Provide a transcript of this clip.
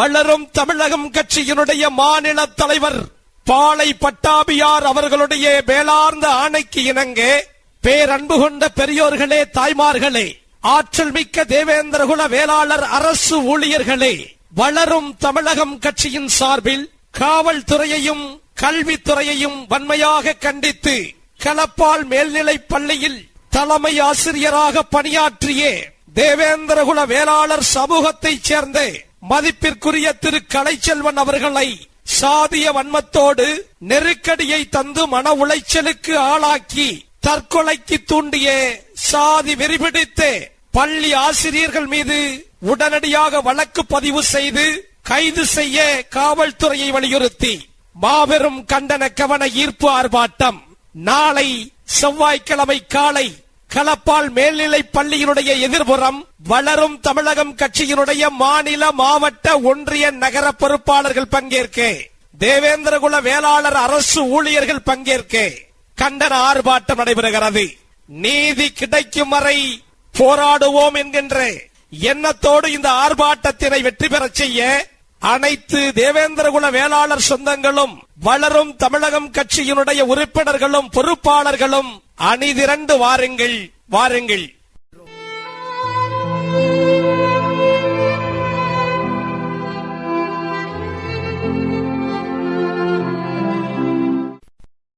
வளரும் தமிழகம் கட்சியினுடைய மாநில தலைவர் பாலை பட்டாபியார் அவர்களுடைய மேலார்ந்த ஆணைக்கு இணங்க பேரன்பு கொண்ட பெரியோர்களே தாய்மார்களே ஆற்றல் மிக்க தேவேந்திரகுல வேளாளர் அரசு ஊழியர்களே வளரும் தமிழகம் கட்சியின் சார்பில் காவல்துறையையும் கல்வித்துறையையும் வன்மையாக கண்டித்து கலப்பால் மேல்நிலைப் பள்ளியில் தலைமை ஆசிரியராக பணியாற்றிய தேவேந்திரகுல வேளாளர் சமூகத்தைச் சேர்ந்த மதிப்பிற்குரிய திரு கலைச்செல்வன் அவர்களை சாதிய வன்மத்தோடு நெருக்கடியை தந்து மன உளைச்சலுக்கு ஆளாக்கி தற்கொலைக்கு தூண்டிய சாதி வெறிபிடித்து பள்ளி ஆசிரியர்கள் மீது உடனடியாக வழக்கு பதிவு செய்து கைது செய்ய காவல்துறையை வலியுறுத்தி. மாபெரும் கண்டன கவன ஈர்ப்பு ஆர்ப்பாட்டம். நாளை செவ்வாய்க்கிழமை காலை களப்பால் மேல்நிலை பள்ளியினுடைய எதிர்புறம் வளரும் தமிழகம் கட்சியினுடைய மாநில மாவட்ட ஒன்றிய நகர பொறுப்பாளர்கள் பங்கேற்க தேவேந்திரகுல வேளாளர் அரசு ஊழியர்கள் பங்கேற்க கண்டன ஆர்ப்பாட்டம் நடைபெறுகிறது. நீதி கிடைக்கும் வரை போராடுவோம் என்கின்ற எண்ணத்தோடு இந்த ஆர்ப்பாட்டத்தினை வெற்றி பெறச் செய்ய அனைத்து தேவேந்திரகுல வேளாளர் சொந்தங்களும் வளரும் தமிழகம் கட்சியினுடைய உறுப்பினர்களும் பொறுப்பாளர்களும் அணிதிரண்டு வாருங்கள் வாருங்கள்.